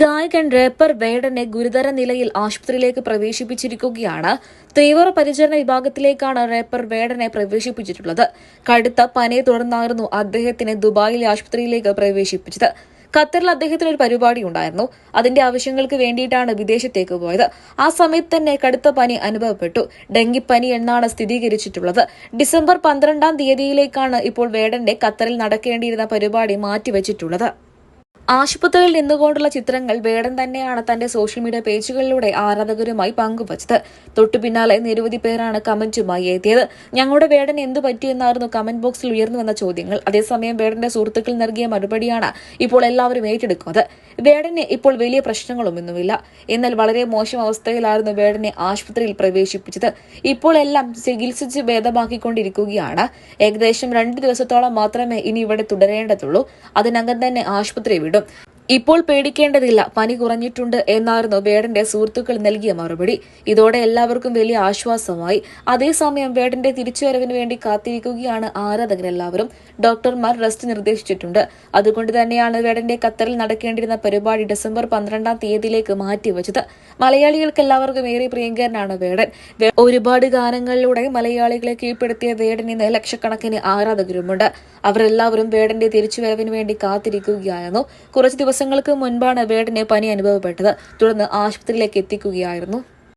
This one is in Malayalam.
ഗായകൻ റേപ്പർ വേടനെ ഗുരുതര നിലയിൽ ആശുപത്രിയിലേക്ക് പ്രവേശിപ്പിച്ചിരിക്കുകയാണ്. തീവ്ര പരിചരണ വിഭാഗത്തിലേക്കാണ് റേപ്പർ വേടനെ പ്രവേശിപ്പിച്ചിട്ടുള്ളത്. കടുത്ത പനിയെ തുടർന്നായിരുന്നു അദ്ദേഹത്തിനെ ദുബായിലെ ആശുപത്രിയിലേക്ക് പ്രവേശിപ്പിച്ചത്. ഖത്തറിൽ അദ്ദേഹത്തിന് ഒരു പരിപാടി ഉണ്ടായിരുന്നു. അതിന്റെ ആവശ്യങ്ങൾക്ക് വേണ്ടിയിട്ടാണ് വിദേശത്തേക്ക് പോയത്. ആ സമയത്ത് തന്നെ കടുത്ത പനി അനുഭവപ്പെട്ടു. ഡെങ്കിപ്പനി എന്നാണ് സ്ഥിരീകരിച്ചിട്ടുള്ളത്. ഡിസംബർ പന്ത്രണ്ടാം തീയതിയിലേക്കാണ് ഇപ്പോൾ വേടന്റെ ഖത്തറിൽ നടക്കേണ്ടിയിരുന്ന പരിപാടി മാറ്റിവെച്ചിട്ടുള്ളത്. ആശുപത്രിയിൽ നിന്നുകൊണ്ടുള്ള ചിത്രങ്ങൾ വേടൻ തന്നെയാണ് തന്റെ സോഷ്യൽ മീഡിയ പേജുകളിലൂടെ ആരാധകരുമായി പങ്കുവച്ചത്. തൊട്ടു പിന്നാലെ നിരവധി പേരാണ് കമന്റുമായി എത്തിയത്. ഞങ്ങളുടെ വേടൻ എന്തു പറ്റിയെന്നായിരുന്നു കമന്റ് ബോക്സിൽ ഉയർന്നു വന്ന ചോദ്യങ്ങൾ. അതേസമയം വേടന്റെ സുഹൃത്തുക്കൾ നൽകിയ മറുപടിയാണ് ഇപ്പോൾ എല്ലാവരും ഏറ്റെടുക്കുന്നത്. വേടന് ഇപ്പോൾ വലിയ പ്രശ്നങ്ങളൊന്നുമില്ല. എന്നാൽ വളരെ മോശം അവസ്ഥയിലായിരുന്നു വേടനെ ആശുപത്രിയിൽ പ്രവേശിപ്പിച്ചത്. ഇപ്പോൾ എല്ലാം ചികിത്സിച്ച് ഭേദമാക്കിക്കൊണ്ടിരിക്കുകയാണ്. ഏകദേശം രണ്ട് ദിവസത്തോളം മാത്രമേ ഇനി ഇവിടെ തുടരേണ്ടതുള്ളൂ. അതിനകം തന്നെ ആശുപത്രി വിടും. ഇപ്പോൾ പേടിക്കേണ്ടതില്ല. പനി കുറഞ്ഞിട്ടുണ്ട് എന്നായിരുന്നു വേടന്റെ സുഹൃത്തുക്കൾ നൽകിയ മറുപടി. ഇതോടെ എല്ലാവർക്കും വലിയ ആശ്വാസമായി. അതേസമയം വേടന്റെ തിരിച്ചുവരവിന് വേണ്ടി കാത്തിരിക്കുകയാണ് ആരാധകരെല്ലാവരും. ഡോക്ടർമാർ റെസ്റ്റ് നിർദ്ദേശിച്ചിട്ടുണ്ട്. അതുകൊണ്ട് തന്നെയാണ് വേടന്റെ ഖത്തറിൽ നടക്കേണ്ടിരുന്ന പരിപാടി ഡിസംബർ പന്ത്രണ്ടാം തീയതിയിലേക്ക് മാറ്റിവെച്ചത്. മലയാളികൾക്ക് എല്ലാവർക്കും ഏറെ പ്രിയങ്കരനാണ് വേടൻ. ഒരുപാട് ഗാനങ്ങളിലൂടെ മലയാളികളെ കീഴ്പ്പെടുത്തിയ വേടൻ ഇന്ന് ലക്ഷക്കണക്കിന് ആരാധകരുമുണ്ട്. അവരെല്ലാവരും വേടന്റെ തിരിച്ചുവരവിന് വേണ്ടി കാത്തിരിക്കുകയായിരുന്നു. കുറച്ച് ദിവസങ്ങൾക്ക് മുൻപാണ് വേടന് പനി അനുഭവപ്പെട്ടത്. തുടർന്ന് ആശുപത്രിയിലേക്ക് എത്തിക്കുകയായിരുന്നു.